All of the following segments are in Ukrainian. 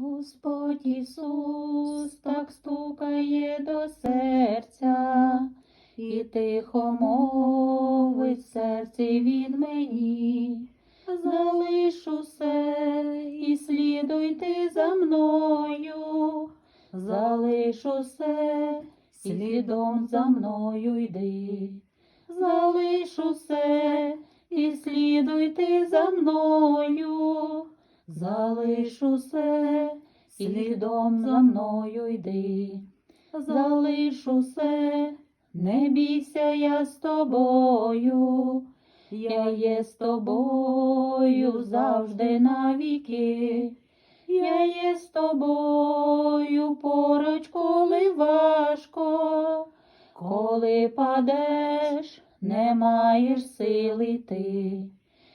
Господь Ісус так стукає до серця, і тихо мовить серці від мені. Залиш усе і слідуй ти за мною, залиш усе, слідом за мною йди, залиш усе і слідуй ти за мною, залиш усе, слідом за мною йди, залиш усе, не бійся я з тобою. Я є з тобою завжди навіки. Я є з тобою поруч, коли важко, коли падеш, не маєш сили йти.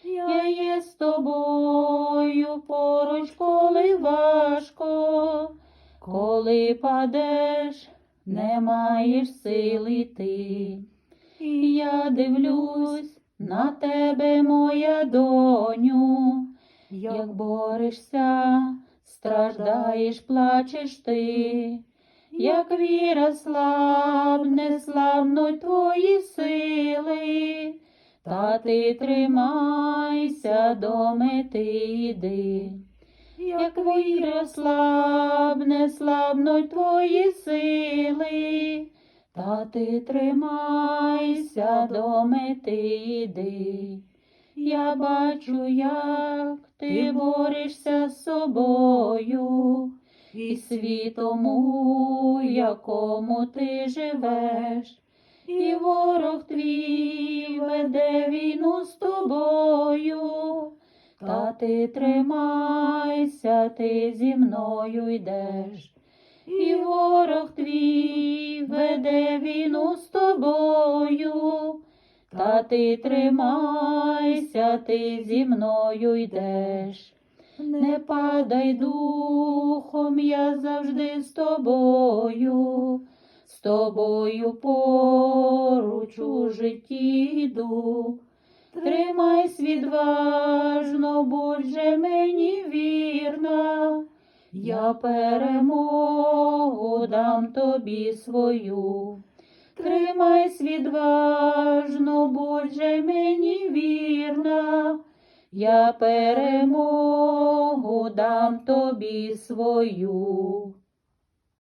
Я є з тобою поруч, коли важко, коли падеш, не маєш сили йти. І я дивлюсь на тебе, моя доню, як борешся, страждаєш, плачеш ти, як віра слабне, славнуть твої сили, та ти тримайся до мети йди. Як віра слабне, слабнуть твої сили, та ти тримайся до мети йди. Я бачу, як ти борешся з собою і світом, у якому ти живеш, і ворог твій веде війну з тобою. Та ти тримайся, ти зі мною йдеш, і ворог твій веде війну з тобою, та ти тримайся, ти зі мною йдеш. Не падай духом, я завжди з тобою, з тобою поруч у житті йду. Тримайсь відважно, будь же мені вірна, я перемогу дам тобі свою. Тримайсь відважно, будь же мені вірна, я перемогу дам тобі свою.